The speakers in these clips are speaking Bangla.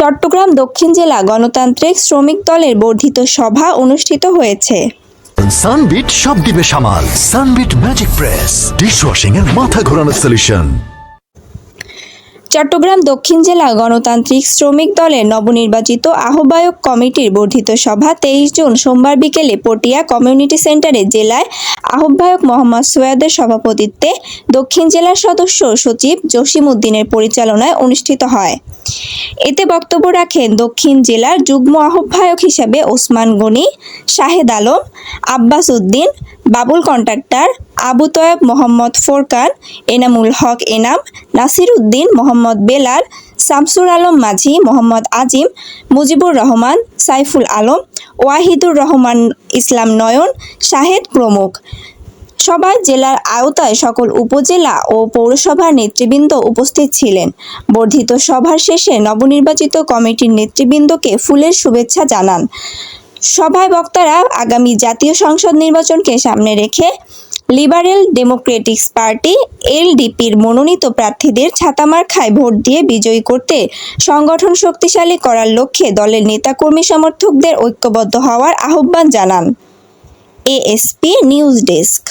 চট্টগ্রাম দক্ষিণ জেলা গণতান্ত্রিক শ্রমিক দলের বর্ধিত সভা অনুষ্ঠিত হয়েছে। সানবিট সব দিবে সামাল। সানবিট ম্যাজিক প্রেস। ডিশ ওয়াশিং এর মাথা ঘোরানোর সলিউশন চট্টগ্রাম দক্ষিণ জেলা গণতান্ত্রিক শ্রমিক দলের নবনির্বাচিত আহ্বায়ক কমিটির বর্ধিত সভা তেইশ জুন সোমবার বিকেলে পটিয়া কমিউনিটি সেন্টারে জেলায় আহ্বায়ক মোহাম্মদ সৈয়দের সভাপতিত্বে দক্ষিণ জেলার সদস্য সচিব জসিম উদ্দিনের পরিচালনায় অনুষ্ঠিত হয়। এতে বক্তব্য রাখেন দক্ষিণ জেলার যুগ্ম আহ্বায়ক হিসেবে ওসমান গনি, শাহেদ আলম, আব্বাস উদ্দিন বাবুল কন্ট্রাক্টর আবু তয়েব মোহাম্মদ ফোরকান, এনামুল হক এনাম নাসির উদ্দিন মোহাম্মদ বেলাল, শামসুর আলম মাঝি, মোহাম্মদ আজিম, মুজিবুর রহমান, সাইফুল আলম, ওয়াহিদুর রহমান ইসলাম নয়ন, শাহেদ প্রমুখ। সভায় জেলার আওতায় সকল উপজেলা ও পৌরসভার নেতৃবৃন্দ উপস্থিত ছিলেন। বর্ধিত সভার শেষে নবনির্বাচিত কমিটির নেতৃবৃন্দকে ফুলের শুভেচ্ছা জানান। সভায় বক্তারা আগামী জাতীয় সংসদ নির্বাচনকে সামনে রেখে লিবারেল ডেমোক্রেটিক্স পার্টি, এলডিপির মনোনীত প্রার্থীদের ছাতামার্খায় ভোট দিয়ে বিজয়ী করতে সংগঠন শক্তিশালী করার লক্ষ্যে দলের নেতাকর্মী সমর্থকদের ঐক্যবদ্ধ হওয়ার আহ্বান জানান। ASP news desk.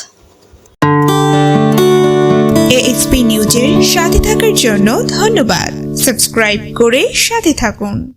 এএসপি নিউজের সাথে থাকার জন্য ধন্যবাদ। সাবস্ক্রাইব করে সাথে থাকুন।